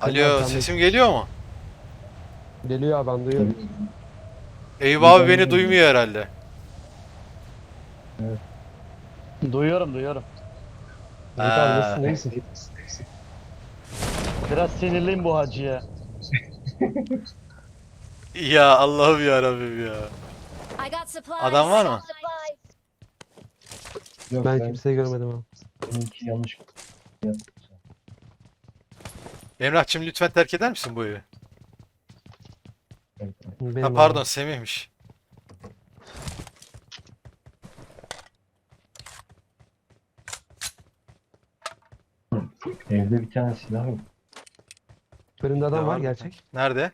Alo sesim geliyor mu? Geliyor abi ben duyuyorum. Eyüp abi beni duymuyor herhalde. Duyuyorum duyuyorum. Eyüp abi? Neysin? Biraz sinirliyim bu hacıya. Ya Allah'ım ya Rabbim ya. I got supplies. Adam var mı? Yok Ben ben kimseyi görmedim abi. benimki yanlış. Emrah'cığım lütfen terk eder misin bu evi? Benim Ha abi. pardon Semih'miş. Evde bir tane silah yok. Önümde adam var var? gerçek. Nerede?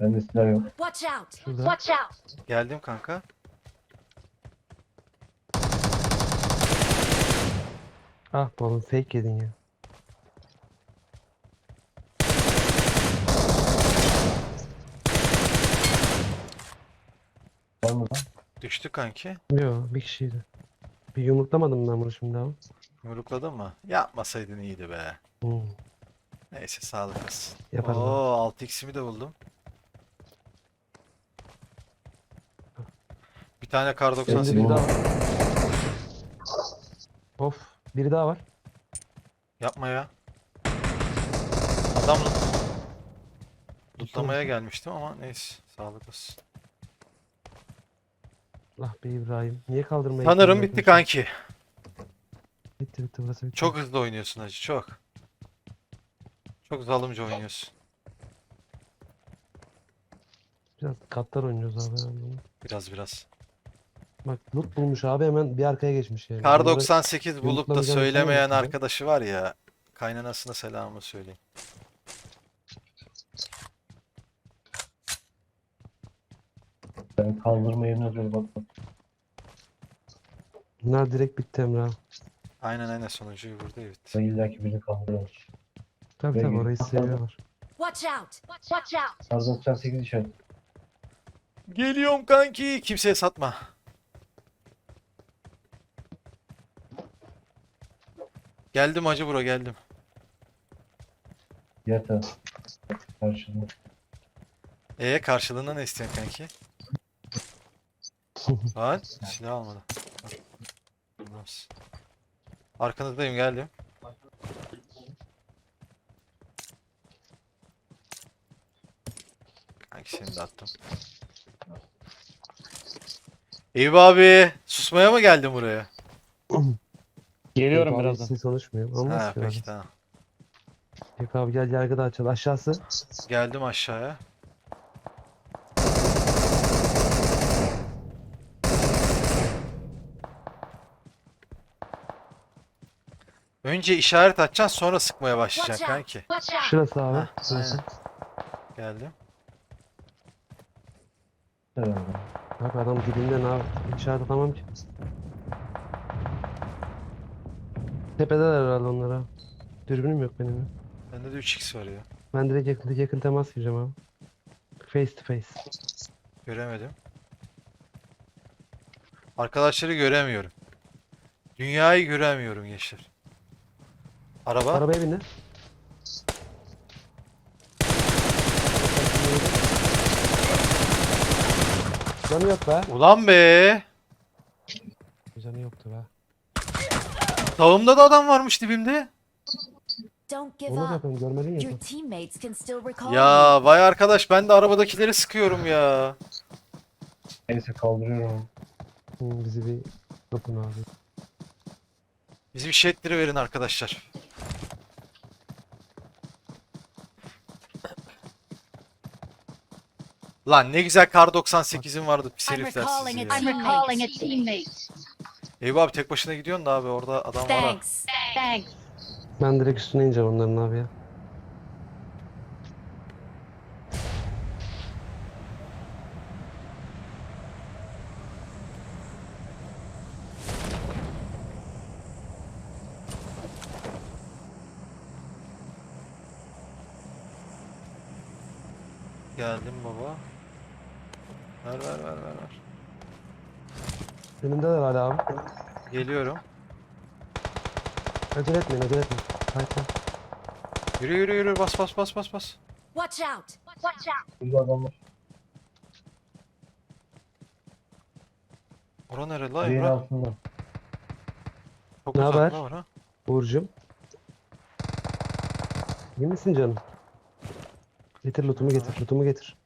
Bende silah yok. Watch out. Şurada. Watch out. Geldim kanka. Ah oğlum fake yedin ya. Lan? Düştü kanki. Yo bir kişiydi. Bir yumruklamadım ben bunu şimdi abi. Yumrukladın mı? Yapmasaydın iyiydi be. Hmm. Neyse sağlık olsun. Yaparım Oo 6x'imi de buldum. Bir tane kar Önümde 98. biri daha var. Of biri daha var. Yapma ya. Adam Lootlamaya gelmiştim ama neyse sağlık olsun. Ah be İbrahim. Niye kaldırmaya Sanırım bitti kanki. Bitti bitti burası bitti. Çok hızlı oynuyorsun hacı çok. Çok zalimce oynuyorsun. Biraz katlar oynuyoruz abi. herhalde. Biraz biraz. Bak loot bulmuş abi hemen bir arkaya geçmiş yani. Kar Bunları- 98 bulup da yumruklamayacağını söylemeyen arkadaşı var ya. Kaynanasına selamımı söyleyeyim. Ben kaldırma yerine doğru bak bak. Bunlar direkt bitti Emre abi. Aynen aynen sonuncuyu burada evet. Ben illaki birini kaldırmış. Tabii Peki. tabii orayı seviyorlar. Watch out. Watch out. Kar 98 işaret. Geliyorum kanki. Kimseye satma. Geldim hacı bura geldim. Diğer taraf. Karşında. Ee karşılığında ne istiyorsun kanki? Lan silah almadı. Arkanızdayım geldim. Kanki seni de attım. Eyüp abi susmaya mı geldin buraya? Geliyorum birazdan. Konuşmuyor. Olmaz Ha ki peki abi. tamam. Yok abi gel yargıda açıl. Aşağısı. Geldim aşağıya. Önce işaret atacaksın sonra sıkmaya başlayacaksın kanki. Şurası abi. Şurası. Geldim. Herhalde. Bak adam dibinde ne yap? İşaret atamam ki. Tepedeler herhalde onlar abi. Dürbünüm yok benim. ya. Bende de 3x var ya. Ben direkt yakın, yakın temas gireceğim abi. Face to face. Göremedim. Arkadaşları göremiyorum. Dünyayı göremiyorum gençler. Araba. Arabaya bindi. Canı yok be. Ulan be. Canı yoktu be. Sağımda da adam varmış dibimde. Onu da görmedin ya. Ya vay arkadaş ben de arabadakileri sıkıyorum ya. Neyse kaldırıyorum. Bizi bir yapın abi. Bizim şetleri verin arkadaşlar. Lan ne güzel kar 98'im vardı pis herifler sizi. Eyüp abi tek başına gidiyorsun da abi orada adam var ha. Thanks. Ben direkt üstüne ineceğim onların abi ya. Geldim baba. Ver ver ver ver ver. Önümdeler hala abi. Geliyorum. Acele etmeyin acele etmeyin. Hayır, hayır. Yürü yürü yürü bas bas bas bas bas. Watch out! Watch out! Burada adamlar. Ora nere la Emrah? altında. Çok Ne uzakta haber? var ha. Uğur'cum. İyi misin canım? Getir lootumu getir. Lootumu getir.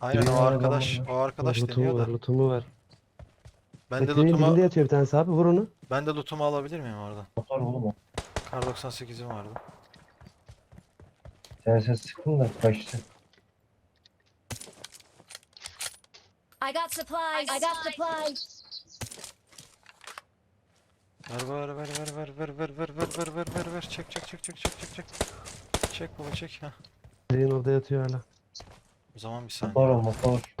Aynen o Diğer arkadaş. O arkadaş deniyor ver. da. Lootumu ver. Ben de Teknenin lootumu dibinde yatıyor bir tanesi abi. Vur onu. ben de lootumu alabilir miyim oradan? Motor oğlum o. Kar 98'im vardı. Sen ses sıktın da kaçtı. I got supplies! I got supplies! Ver ver ver ver ver ver ver ver ver ver ver ver ver çek çek çek çek çek çek çek. Çek baba çek ha. Direğin orada yatıyor hala. O zaman bir saniye. Motor o motor.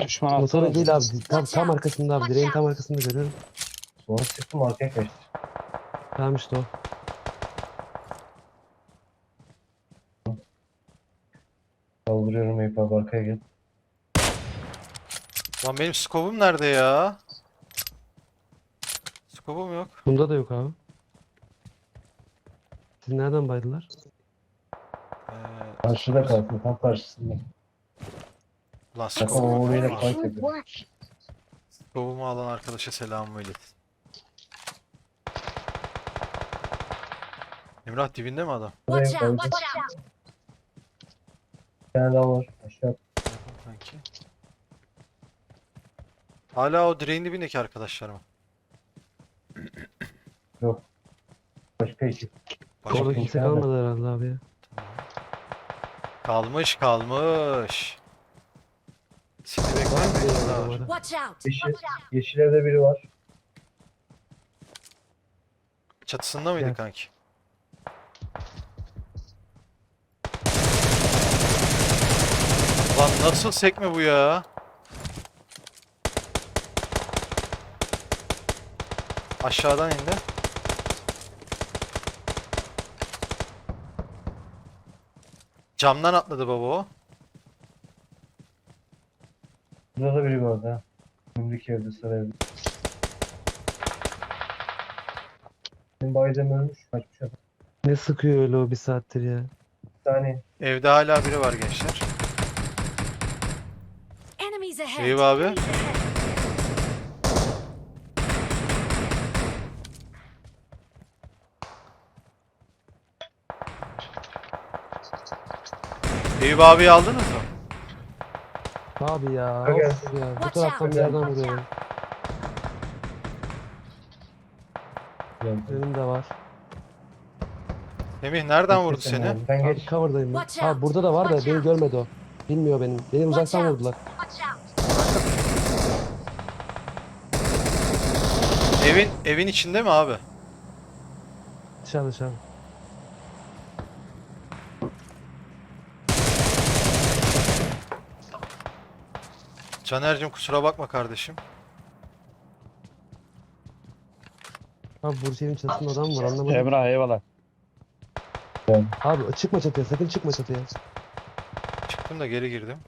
Düşman Motora atsana. değil abi. Tam, tam arkasında abi. Direğin tam arkasında görüyorum. Sonra sıktım arkaya kaçtı. Tamam işte o. Kaldırıyorum Eyüp abi arkaya gel. Lan benim skobum nerede ya? Skobum yok. Bunda da yok abi. Siz nereden baydılar? Ee, Karşıda kalsın tam karşısında. Lan Bakın o skobumu, orayla Aa, fight yapıyor. skobumu alan arkadaşa selamımı ilet. Emrah dibinde mi adam? Buraya Watch out! koydum. Watch out! Bir tane daha var. Aşağı. Sanki. Hala o direğin dibindeki arkadaşlar mı? Başka ekip. Başka Orada kim? kimse kalmadı herhalde abi ya. Kalmış kalmış. Var. adamlara? Watch out! Yeşil, yeşil evde biri var. Çatısında mıydı Gel. kanki? Lan nasıl sekme bu ya? Aşağıdan indi. Camdan atladı baba o. Burada da biri vardı ha. Önümdeki evde sarı evde. Benim bayram ölmüş. Kaçmış adam. Ne sıkıyor öyle o bir saattir ya. Bir tane Evde hala biri var gençler. Enemies ahead! Eyüp abi. Eyüp abiyi aldınız mı? Abi ya. Of ya. Bu taraftan bir yerden vuruyor. Benim de var. Semih nereden vurdu seni? Ben Abi geç. cover'dayım ben. Watch Abi out. burada da var da Watch beni out. görmedi o. Bilmiyor benim. Beni uzaktan vurdular. Evin evin içinde mi abi? Dışarı dışarı. Caner'cim kusura bakma kardeşim. Abi Burçev'in çatısında adam var anlamadım. Emrah eyvallah. Abi çıkma çatıya sakın çıkma çatıya. Çıktım da geri girdim.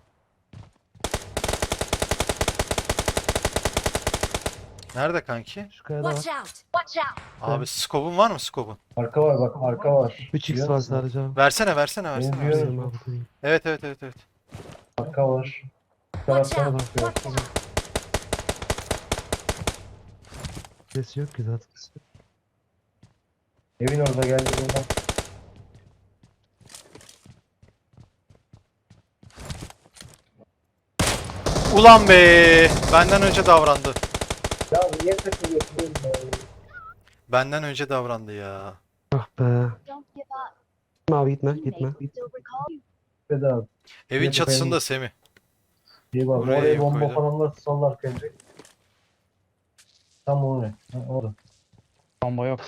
Nerede kanki? Şu kayada Watch var. out! Watch out! Abi skobun var mı skobun? Arka var bak arka var. 3x Biliyor var sadece abi. Versene versene versene. Benim versene. diyorum. Abi. Evet evet evet evet. Arka var. Bu Watch taraftan out! bakıyor. Watch out! Sesi yok ki zaten. Evin orada geldi buradan. Ulan be! Benden önce davrandı. Ya niye takılıyorsun? be? Benden önce davrandı ya. Ah be. Don't give up. Abi gitme gitme. Teammates will still recall you. Feda abi. Evin çatısında. Semih. İyi bak Buraya oraya ev bomba koydu. falan da sallar gelecek. Tam oraya. Ha, orada. Bomba yok.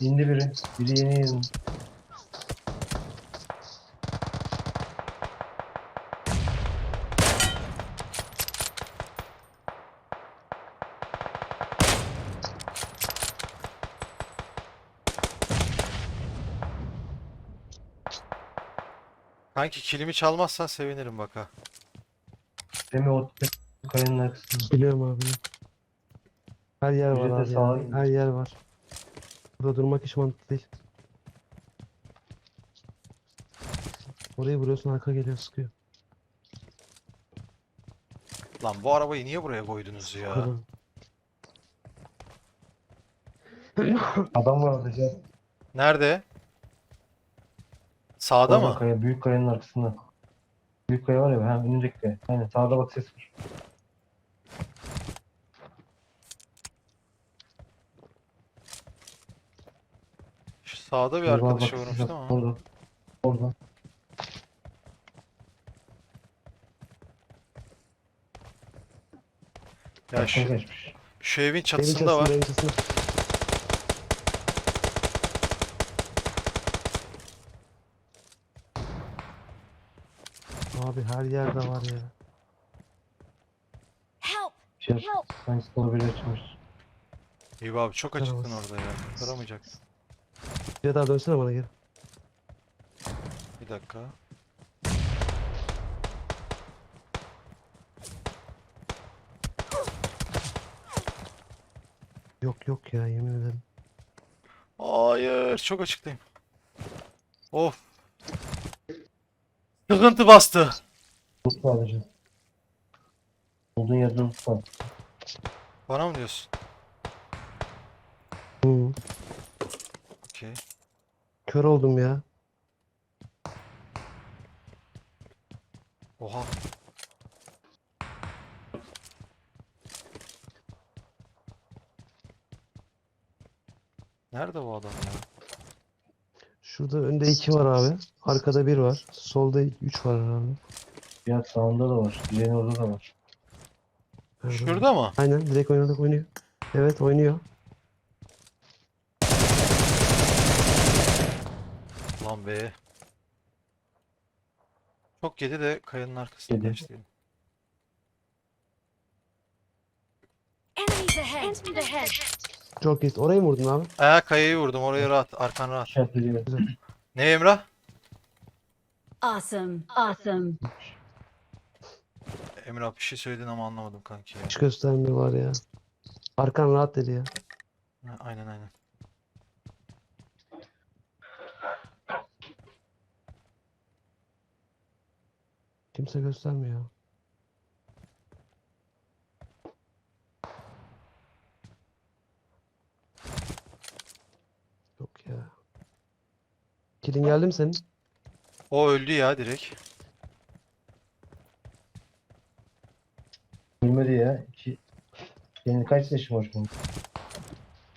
İndi biri. Biri yeni indi. Kanki kilimi çalmazsan sevinirim bak ha. Semih o kayanın arkasında. Biliyorum abi. Her yer var abi. sağa ya. indi. Her yer var. Burada durmak hiç mantıklı değil. Orayı vuruyorsun arka geliyor sıkıyor. Lan bu arabayı niye buraya koydunuz ya? Adam var orada Cihat. Nerede? Sağda Orada mı? Kaya, büyük kayanın arkasında. Büyük kaya var ya hem önündeki kaya. Aynen sağda bak ses var. Şu sağda bir Orada bak, arkadaşı ses vurmuştu var. ama. Orada. Orada. Ya şu, şu evin çatısında var. evin çatısında. Her yerde var ya. Help! sanki sola bir açmış. İyi abi çok açıktın orada ya. Kurtaramayacaksın. Cihat abi dönsene bana geri. Bir dakika. Yok yok ya yemin ederim. Hayır çok açıktayım. Of. Sıkıntı bastı. Tut sadece. Olduğun yerden tutma. Bana mı diyorsun? Hı. Okey. Kör oldum ya. Oha. Nerede bu adam ya? Şurada önde iki var abi. Arkada bir var. Solda üç var herhalde. Cihat sağında da var. Diğerinin orada da var. Şurada mı? Aynen direkt oynadık oynuyor. Evet oynuyor. Lan be. Çok yedi de kayanın arkasına Yedi. kaçtı. Enemies ahead! Enemies ahead! Çok iyi. Orayı mı vurdun abi? Ee kayayı vurdum oraya rahat. Arkan rahat. Ne Emrah? Awesome! Awesome! Emrah bir şey söyledin ama anlamadım kanki ya. Hiç göstermiyor var ya. Arkan rahat dedi ya. Ha, Aynen aynen. Kimse göstermiyor. Yok ya. Kilin geldi mi senin? O öldü ya direkt. Ölmedi ya. İki... Senin kaç yaşın var an?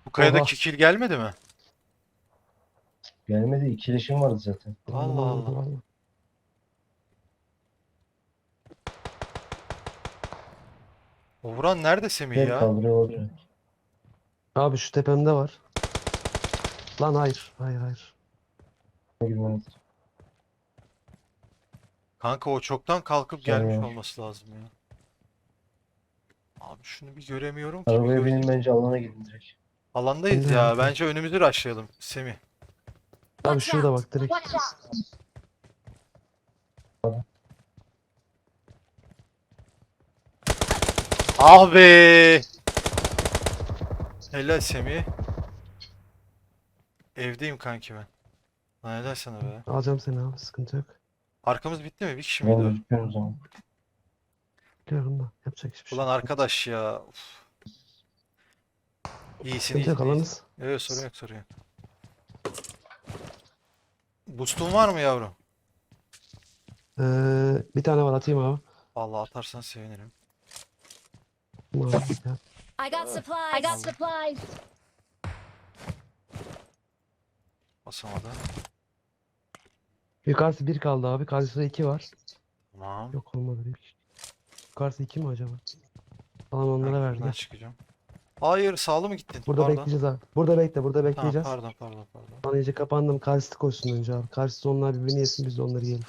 Bu kayada Oha. kikil gelmedi mi? Gelmedi. İkileşim vardı zaten. Allah Allah. O vuran nerede Semih Gel ya? kaldırıyor. Abi şu tepemde var. Lan hayır. Hayır hayır. Girmeniz. Kanka o çoktan kalkıp Sen gelmiş ya. olması lazım ya. Şunu bir göremiyorum ki. Arabaya binin bence alana gidin direkt. Alandayız ya. Bence önümüzü rushlayalım Semih. Abi şurada bak direkt. Watch out! Ah be! Helal Semih. Evdeyim kanki ben. Lan helal sana be. Alacağım seni abi sıkıntı yok. Arkamız bitti mi? Bir kişi miydi Ben o? gözüküyorum o zaman. Biliyorum da yapacak hiçbir şey. Ulan arkadaş ya. Uf. İyisin iyisin. alanız. Evet sorun yok sorun yok. Boost'un var mı yavrum? Ee, bir tane var atayım abi. Vallahi atarsan sevinirim. Ya. I got supplies! I got supplies! Basamadı. Yukarısı bir kaldı abi. Karşısında iki var. Tamam. Yok olmadı bir. Yukarısı iki mi acaba? Falan Ben onlara buradan verdiler. çıkacağım. Hayır sağlı mı gittin? Burada Pardon. bekleyeceğiz abi. Burada bekle, burada Tamam, bekleyeceğiz. pardon pardon pardon. Bana iyice kapandım. Karşısı koşsun önce abi. Karşısı onlar birbirini yesin biz de onları yiyelim.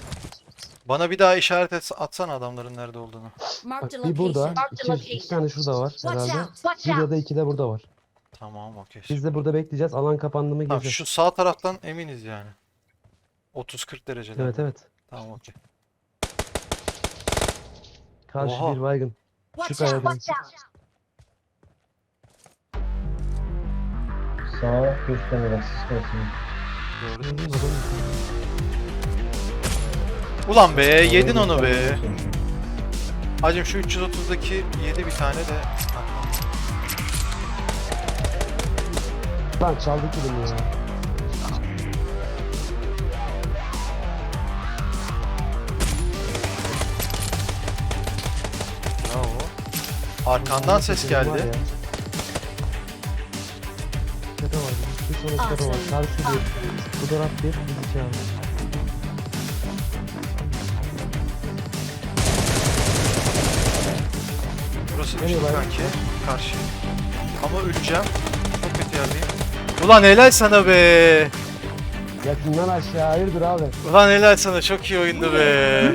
Bana bir daha işaret et, atsana adamların nerede olduğunu. Bak bir burada, iki, iki tane şurada var herhalde. Bir ya da iki de burada var. Tamam okey. Biz de burada bekleyeceğiz. Alan kapandı mı Tamam, gireceğiz. şu sağ taraftan eminiz yani. 30-40 derecede. Evet evet. Tamam okey. Karşı Oha. bir baygın. Watch out! kayadan. Watch out! Sağa sis koysun. Doğru. Ulan be yedin onu be. Hacım şu 330'daki yedi bir tane de. Lan çaldı kilimi ya. Arkandan ses geldi. Tepe var. Bir sonra tepe var. Karşı bir. Bu taraf bir. Biz iki abi. Burası düştü kanki. Karşı. Ama öleceğim. Çok kötü yerdeyim. Ulan helal sana be. Yakından aşağı. Hayırdır abi? Ulan helal sana çok iyi oyundu be.